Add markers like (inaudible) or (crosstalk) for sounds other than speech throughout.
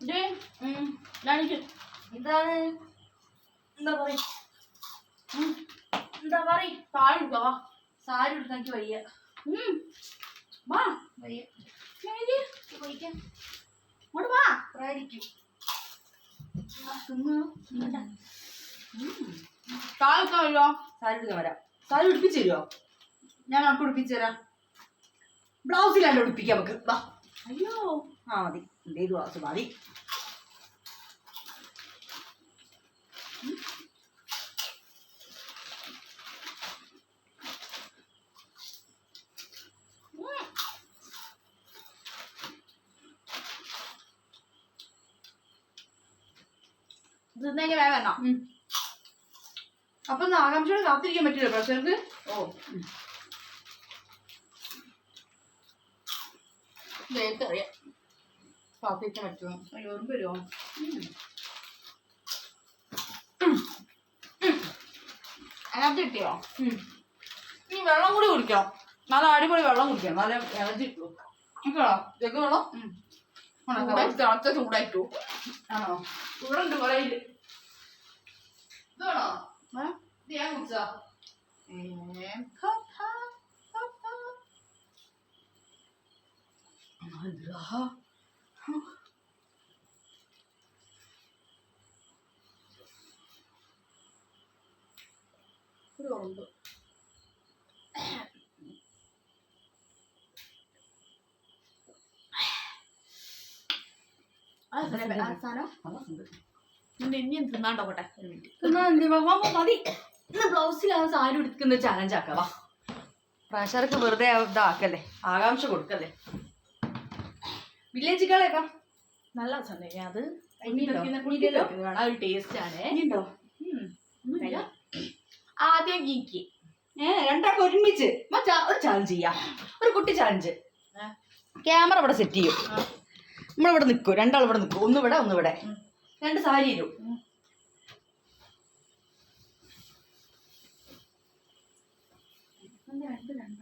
ഇത് ഞാനിക്ക് എന്താണ് എന്താ പറയ? എന്താ പറയ? സാരി വയ്യ. വാ വയ്യ. ഇങ്ങോട്ട് വാ. പ്രായിരിക്കും സാരി എടുക്കാൻ വരാം. സാരി ഉടുപ്പിച്ച് തരുമോ ഞാൻ നമുക്ക് ഉടുപ്പിച്ച് തരാം. ബ്ലൗസിലാണ്ട് ഉടുപ്പിക്കാം നമുക്ക്. വാ. അയ്യോ. ആ മതി. എന്തേലും ഗ്ലാസ് മതി. തിന്നേക്ക് വേഗം ഉം. അപ്പൊ ആകാംക്ഷയോട് കാത്തിരിക്കാൻ പറ്റില്ല പ്രഷർക്ക് ഓ എനിക്കറിയാം. കാത്തിരിക്കാൻ പറ്റുമോ ഓർമ്മ വരുമോ എനർജി കിട്ടിയോ ഇനി വെള്ളം കൂടി കുടിക്കാം. നല്ല അടിപൊളി വെള്ളം കുടിക്കാം. നല്ല എനർജി കിട്ടും നിൽക്കണോ ജഗ് വെള്ളം? തിളച്ച ചൂടായിട്ടു. ആണോ? ഇവിടെ ഉണ്ട് കുറെ ഇതാണോ ഇത് ഞാൻ കുടിച്ചാ അല്ലാ. ഒരു ഇന്ന് ബ്ലൗസിലാണ് സാരി ഉടുക്കുന്ന ചാലഞ്ച് ആക്കാം. വാ. പ്രഷർക്ക് വെറുതെ ഇതാക്കല്ലേ? ആകാംക്ഷ കൊടുക്കല്ലേ? വില്ലേജ് കളേക്കാം നല്ല സന്ദേശം അത് വേണം ഒരു ടേസ്റ്റ് ആണ്. ആദ്യം ഗീക്ക്. ഏഹ് രണ്ടാൾക്ക് ഒരുമിച്ച്. മച്ചാ ഒരു ചാലഞ്ച് ചെയ്യാം. ഒരു കുട്ടി ചാലഞ്ച് ക്യാമറ ഇവിടെ സെറ്റ് ചെയ്യും. ആ. നമ്മളിവിടെ നിൽക്കും രണ്ടാൾ ഇവിടെ നിൽക്കും ഒന്ന് ഇവിടെ ഒന്ന് ഇവിടെ. രണ്ട് സാരി ഇരും. രണ്ട് രണ്ട്.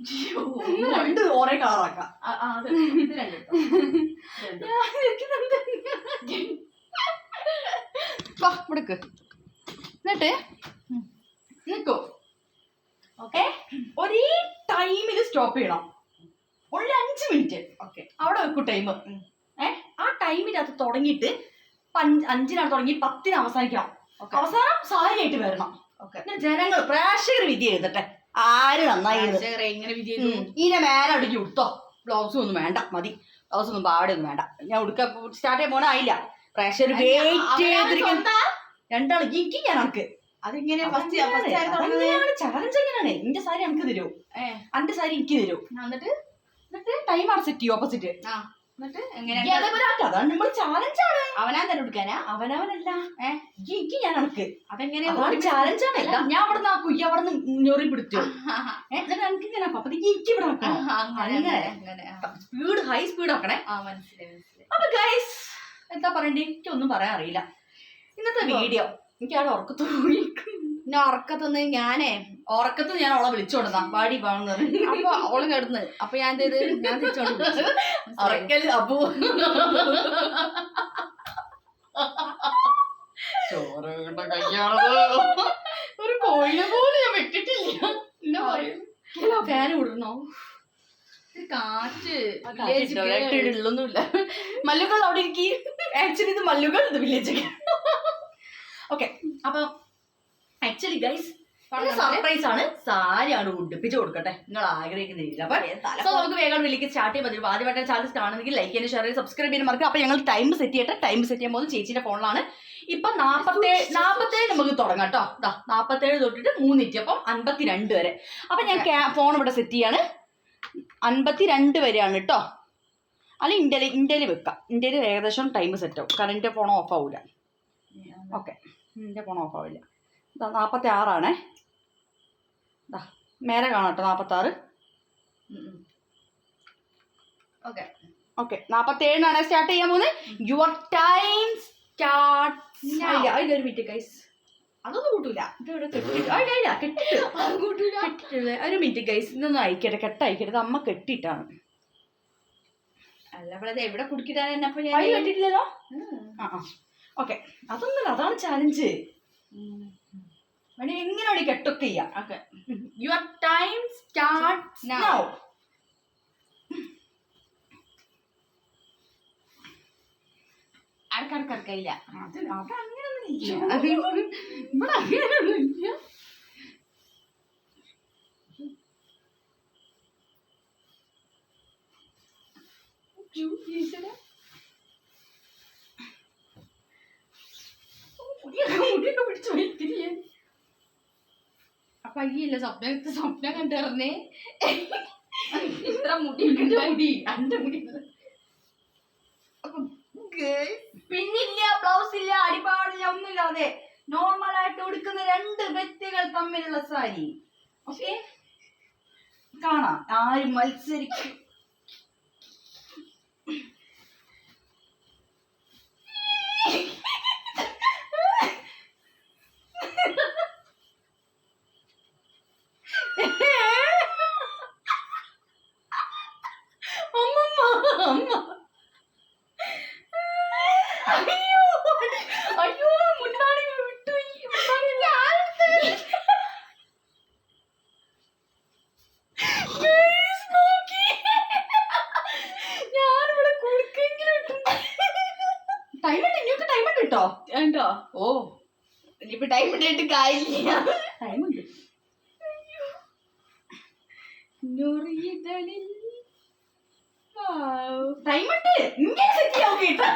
രണ്ട്. ഓരോ കളറാക്കാം. ഇത് രണ്ട് ഇവിടേക്ക്. എന്നിട്ട് നിൽക്കോ. ഓക്കെ. ഒരേ ടൈമിൽ സ്റ്റോപ്പ് ചെയ്യണം. ഒരു അഞ്ച് മിനിറ്റ്. ഓക്കെ. അവിടെ വെക്കും ടൈം. ഏ? ആ ടൈമിനകത്ത് തുടങ്ങിയിട്ട് പഞ്ച് അഞ്ചിനാണ് തുടങ്ങി പത്തിന് അവസാനിക്കണം. അവസാനം സാരിയായിട്ട് വരണം. ഓക്കെ. ജനങ്ങൾ പ്രേക്ഷകർ വിധി എഴുതട്ടെ. ആര് നന്നായിരുന്നു ചെയ്തു ഉം. ഇതിന്റെ മേലെ അവിടേക്ക് ഉടുത്തോ ബ്ലൗസും ഒന്നും വേണ്ട മതി. ബ്ലൗസ് ഒന്നും പാടെ ഒന്നും വേണ്ട. ഞാൻ ഉടുക്ക സ്റ്റാർട്ട് ചെയ്യാൻ പോണായില്ല പ്രേക്ഷകർ വെയിറ്റ് ചെയ്തിരിക്കുന്ന. രണ്ടാൾ എനിക്ക് ഞാൻ ആയി തുടങ്ങുന്നത്? ചലഞ്ച് എങ്ങനെയാണ്? എന്റെ സാരി എനിക്ക് തരൂ. അന്റെ എന്റെ സാരി എനിക്ക് തരൂ. എന്നിട്ട്? എന്നിട്ട് ടൈം ആണ് സെറ്റ് ചെയ്യും ഓപ്പോസിറ്റ് അതാണ് നമ്മൾ ചാലഞ്ച് ആണ്. അവനാൻ തന്നെ എടുക്കാനാ. അവനവനല്ല. എനിക്ക് ഞാൻ അനക്ക്. ചാലഞ്ച് ആണ്. ഞാൻ അവിടെ അവിടെ നിന്ന് ഞൊറി പിടിച്ചു എന്നിട്ട് എനിക്ക് ഇങ്ങനെ അപ്പൊ എനിക്ക് ഇവിടെ സ്പീഡ് ഹൈ സ്പീഡ് ആക്കണേ. അപ്പൊ ഗൈസ് എന്താ പറയണ്ടേ? എനിക്കൊന്നും പറയാൻ അറിയില്ല. ഇന്നത്തെ വീഡിയോ എനിക്ക് അവിടെ ഉറക്കത്ത് പോയി. പിന്നെ ഉറക്കത്തുനിന്ന് ഞാനേ ഉറക്കത്ത് ഞാൻ അവളെ വിളിച്ചോണ്ടാ പാടി പാടുന്നത് അപ്പൊ അവൾ കിടന്ന് അപ്പൊ ഞാൻ എന്ത് ചെയ്ത്? ഞാൻ തിരിച്ചോണ്ട്? ഉറക്കൽ അപ്പു. ചോറ് കൊണ്ട കയ്യാണത് ഒരു കോഴിനെ പോലെ ഞാൻ വെട്ടിട്ടില്ല. എന്നാ പറയും? ഫാൻ വിടണോ കാറ്റ്. മല്ലുകൾ അവിടെ ഇരിക്കും. ആക്ച്വലി ഇത് മല്ലുകൾ ഇത് വില്ലേജ് ഓക്കെ (laughs) അപ്പൊ ആക്ച്വലി ഗൈസ് സർപ്രൈസ് ആണ്. സാരിയാണ് ഉടുപ്പിച്ച് കൊടുക്കട്ടെ. നിങ്ങൾ ആഗ്രഹിക്കുന്ന രീതിയിൽ അപ്പൊ സോ നമുക്ക് വേഗം വിളിക്ക്. സ്റ്റാർട്ട് ചെയ്യാൻ പറ്റും ആദ്യമായിട്ട് ചാനൽ കാണുന്നെങ്കിൽ ലൈക്ക് ചെയ്യാൻ ഷെയർ ചെയ്ത് സബ്സ്ക്രൈബ് ചെയ്യാൻ മറക്കുക അപ്പൊ ഞങ്ങൾ ടൈം സെറ്റ് ചെയ്യട്ടെ. ടൈം സെറ്റ് ചെയ്യാൻ പോകുന്നത് ചേച്ചിയുടെ ഫോണിലാണ് ഇപ്പൊ നാപ്പത്തേഴ് നാപ്പത്തേഴ് നമുക്ക് തുടങ്ങാം കേട്ടോ. ദാ നാപ്പത്തേഴ് തൊട്ടിട്ട് മൂന്നിറ്റ്. അപ്പം അൻപത്തിരണ്ട് വരെ. അപ്പൊ ഞാൻ ഫോൺ ഇവിടെ സെറ്റ് ചെയ്യാണ്. അൻപത്തിരണ്ട് വരെയാണ് കേട്ടോ. അല്ല ഇന്ത്യയിൽ ഇന്ത്യയിൽ വെക്കാം. ഇന്ത്യയിൽ ഏകദേശം ടൈം സെറ്റ് ആവും. കാരണം എന്റെ ഫോൺ ഓഫ് ആവില്ല ഓക്കെ ഇന്ത്യ ഫോൺ ഓഫ് ആവില്ല. നാൽപ്പത്തി ആറാണേ ഇതാ മേലെ കാണാം കേട്ടോ നാൽപ്പത്താറ് ഓക്കെ ഓക്കെ നാൽപ്പത്തി ഏഴിനാണ് സ്റ്റാർട്ട് ചെയ്യാൻ പോകുന്നത് your time start minute guys അതൊന്നും കൂട്ടൂല. ഇതിവിടെ (laughs) ഒരു മിനിറ്റ് ഗൈസ് ഇതൊന്നും അയക്കട്ടെ കെട്ടയക്കരുത്. അമ്മ കെട്ടിട്ടാണ് അല്ല എവിടെ കുടിക്കിടാൻ തന്നെ അപ്പൊ ഞാൻ ആ ഓക്കെ അതൊന്നുമല്ല അതാണ് ചാലഞ്ച് ഉം. വേണേ എങ്ങനെ വേണേ കെട്ടൊക്കെ ചെയ്യാം Okay. Your time now. അടക്കടക്കടക്കയില്ല അത് അവിടെ അങ്ങനെയൊന്നും ഇല്ല. ഇവിടെ അങ്ങനെയൊന്നുമില്ല മുടിയൊക്കെ മുടിയൊക്കെ പിടിച്ച് വലിക്കില്ലേ ഈ സ്വപ്നം സ്വപ്നം കണ്ടിറങ്ങേ ഇത്ര മുടി മുടി. പിന്നില്ല ബ്ലൗസ് ഇല്ല അടിപാടില്ല ഒന്നുമില്ലാതെ നോർമൽ ആയിട്ട് ഉടുക്കുന്ന രണ്ട് വ്യക്തികൾ തമ്മിലുള്ള സാരി. ഓക്കെ കാണാം. ആരും മത്സരിക്കും. അമ്മമ്മ അമ്മ അയ്യോ അയ്യോ മുന്നാടി വിട്ടു ഈ മുന്നാടി Guys, നോക്കി. ഞാനിവിടെ കുടുക്കെങ്കിലും ടൈം ഉണ്ട് ഇനിയൊക്കെ ടൈം ഉണ്ട് കേട്ടോ ഉണ്ടോ? ഓ ഇനിയിപ്പോ ടൈം ഇട്ടിട്ട് കാര്യമില്ല. ടൈം ഉണ്ട്. ടൈം ഉണ്ട്. ഇങ്ങനെ സെറ്റ് ചെയ്യാൻ കേട്ടോ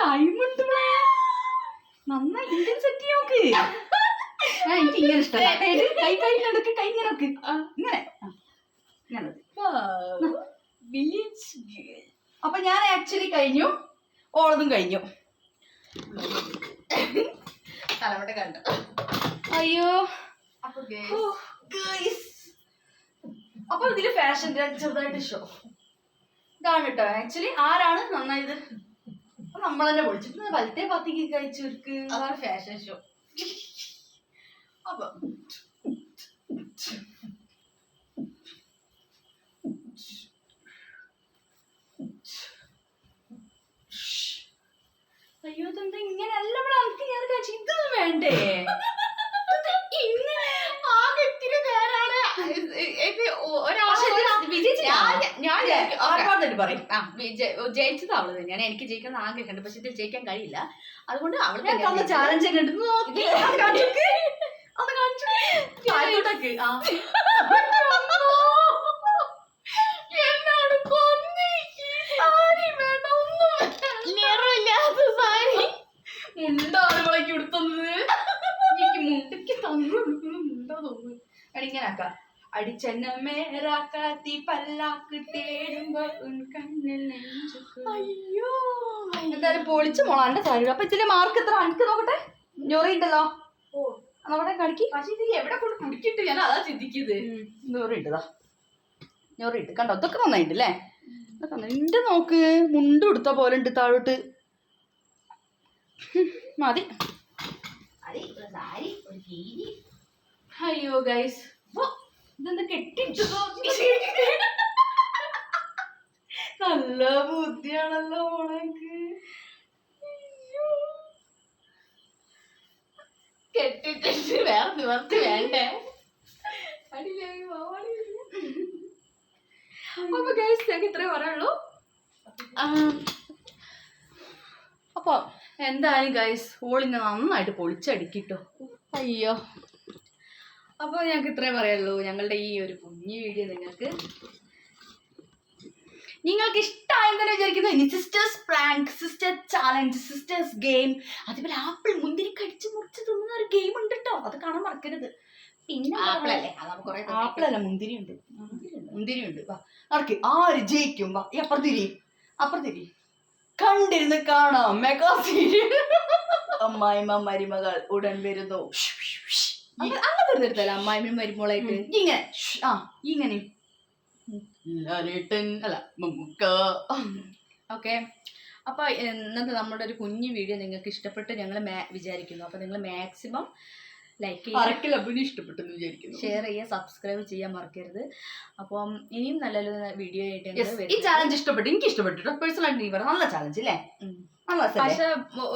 ടൈം ഉണ്ട്. നന്നായി ഇന്ത്യൻ സെറ്റ് ചെയ്യാൻ എനിക്ക് ഇങ്ങനെ ഇഷ്ടമല്ല കൈ കൈ നടക്ക് കൈ ഇങ്ങനെ. ഇങ്ങനെ. ഇങ്ങനെ Village അപ്പൊ ഞാൻ ആക്ച്വലി കഴിഞ്ഞു. ഓളതും കഴിഞ്ഞു. തലമുട്ട കണ്ടു. അയ്യോ. അപ്പൊ ഇതിൽ ഫാഷൻ ചെറുതായിട്ട് ഷോ ഇതാണ് കേട്ടോ ആക്ച്വലി ആരാണ് നന്നായത്? അപ്പൊ നമ്മൾ തന്നെ പൊളിച്ചിട്ട് വലത്തെ പത്തിക്ക് കഴിച്ചവർക്ക് അതാണ് ഫാഷൻ ഷോ അപ്പൊ അയ്യോ ഇതെന്താ ഇങ്ങനെയല്ല ഇവിടെ നമുക്ക് ഞാൻ കഴിച്ചു ഇതൊന്നും വേണ്ടേ ഇത് ഇങ്ങനെ ആകെ ഇത്തിരി നേരാണ് ഇത് ഒരാൾ പക്ഷെ ഇത് വിജയിച്ചില്ല. ഞാൻ ഞാൻ ആർപ്പാടായിട്ട് പറയും. ആ ജയിച്ചത് അവൾ തന്നെയാണ്. എനിക്ക് ജയിക്കണം ആഗ്രഹമുണ്ട് പക്ഷെ ഇത് ജയിക്കാൻ കഴിയില്ല. അതുകൊണ്ട് അവൾ ഞാൻ ചാലഞ്ച്. മുണ്ടാണ് ഇവളേക്ക് എടുത്തത് എനിക്ക് മുണ്ടയ്ക്ക് തന്നു മുണ്ടാ തോന്നുന്നു. എടാ പല്ലാക്ക് തേടുമ്പോ ഉൻ കണ്ണിൽ. അയ്യോ. എന്തായാലും പൊളിച്ചു മോളാ എന്റെ സാരി അപ്പൊ ഇതിന്റെ മാർക്ക് എത്ര? അനക്ക് നോക്കട്ടെ. ഞൊറി ഉണ്ടല്ലോ. ഓ. അവിടെ കാണിക്ക്. പക്ഷെ ഇത് എവിടെ കൊണ്ട് കുടിക്കിട്ട് ഞാൻ അതാ ചിന്തിക്കുന്നത്. ഞൊറി ഇട്ടതാ ഞൊറി ഇട്ട് കണ്ടോ? ഇതൊക്കെ നന്നായിട്ട് അല്ലേ? നോക്ക്. മുണ്ട് കൊടുത്ത പോലെ ഉണ്ട് താഴോട്ട്. മതി. അയ്യോ ഗൈസ് ഇതെന്താ കെട്ടിട്ടു നല്ല ബുദ്ധിയാണല്ലോ മോളേക്ക്. കെട്ടിട്ട് വേറെ നിവർത്തി വേണ്ടേ? പോവാണ് അപ്പൊ ഗൈസ് ഞങ്ങൾക്ക് ഇത്രേ പറയുള്ളൂ. അപ്പൊ എന്തായാലും ഗൈസ് ഓളിനെ നന്നായിട്ട് പൊളിച്ചടിക്കിട്ടോ. അയ്യോ. അപ്പോൾ ഞങ്ങൾക്ക് ഇത്രേ പറയാനുള്ളൂ ഞങ്ങളുടെ ഈ ഒരു കുഞ്ഞു വീഡിയോ നിങ്ങൾക്ക് നിങ്ങൾക്ക് ഇഷ്ടമായെന്ന് വിചാരിക്കുന്നു. ഇനി sisters prank sisters challenge sisters game അതേപോലെ ആപ്പിൾ മുന്തിരി കടിച്ച് മുറിച്ച് തിന്നുന്ന ഒരു ഗെയിം ഉണ്ട് കേട്ടോ അത് കാണാൻ മറക്കരുത്. പിന്നെ ആപ്പിളല്ലേ മുന്തിരി ഉണ്ട് മുന്തിരി ഉണ്ട് വാ നടക്ക് ആര് ജയിക്കും? വാ അപ്പുറത്തിരി അപ്പുറത്തിരി കണ്ടിരുന്ന് കാണാം. Mega serial. അമ്മായിമ്മ മരുമകൾ ഉടൻ വരുന്നു. അങ്ങ- അങ്ങനത്തെ ഒരു തരത്തിലല്ല അമ്മായിമ്മയും മരുമോളായിട്ട്. ഇങ്ങനെ ആ ഇങ്ങനെ. അല്ല ഓക്കെ. അപ്പോൾ ഇന്നത്തെ നമ്മുടെ ഒരു കുഞ്ഞു വീഡിയോ നിങ്ങൾക്ക് ഇഷ്ടപ്പെട്ട് ഞങ്ങൾ വിചാരിക്കുന്നു. അപ്പോൾ നിങ്ങൾ മാക്സിമം ലൈക്ക് ചെയ്യുക ഇഷ്ടപ്പെട്ടെന്ന് വിചാരിക്കുന്നു. ഷെയർ ചെയ്യുക സബ്സ്ക്രൈബ് ചെയ്യാൻ മറക്കരുത്. അപ്പം ഇനിയും നല്ല നല്ല വീഡിയോ ആയിട്ട് ഈ ചാലഞ്ച് ഇഷ്ടപ്പെട്ടു. എനിക്ക് ഇഷ്ടപ്പെട്ടു പേഴ്സണൽ ആയിട്ട് നീ പറ. നല്ല ചാലഞ്ച് അല്ലേ? പക്ഷെ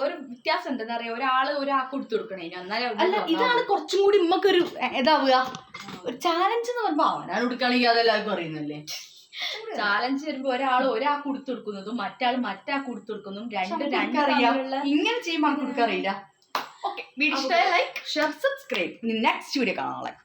ഒരു വ്യത്യാസം ഉണ്ട് എന്താ പറയാ ഒരാൾ ഒരാൾക്ക് കൊടുത്തു കൊടുക്കണേ. അല്ല ഇതാണ് കുറച്ചും കൂടി ഉമ്മക്കൊരു ഇതാവുക. ഒരു ചാലഞ്ച് എന്ന് പറയുമ്പോ അവനാണ് കൊടുക്കുകയാണെങ്കിൽ അതെല്ലാവർക്കും അറിയുന്നല്ലേ ചാലഞ്ച് വരുമ്പോ ഒരാൾ ഒരാൾ കൊടുത്തു കൊടുക്കുന്നതും മറ്റാൾ മറ്റാൾ കൊടുത്തു കൊടുക്കുന്നതും രണ്ടും രണ്ട് അറിയാം. ഇങ്ങനെ ചെയ്യുമ്പോൾ കൊടുക്കാറില്ല ഓക്കെ വീഡിയോ ഇഷ്ടമായ like share subscribe next video കാണാം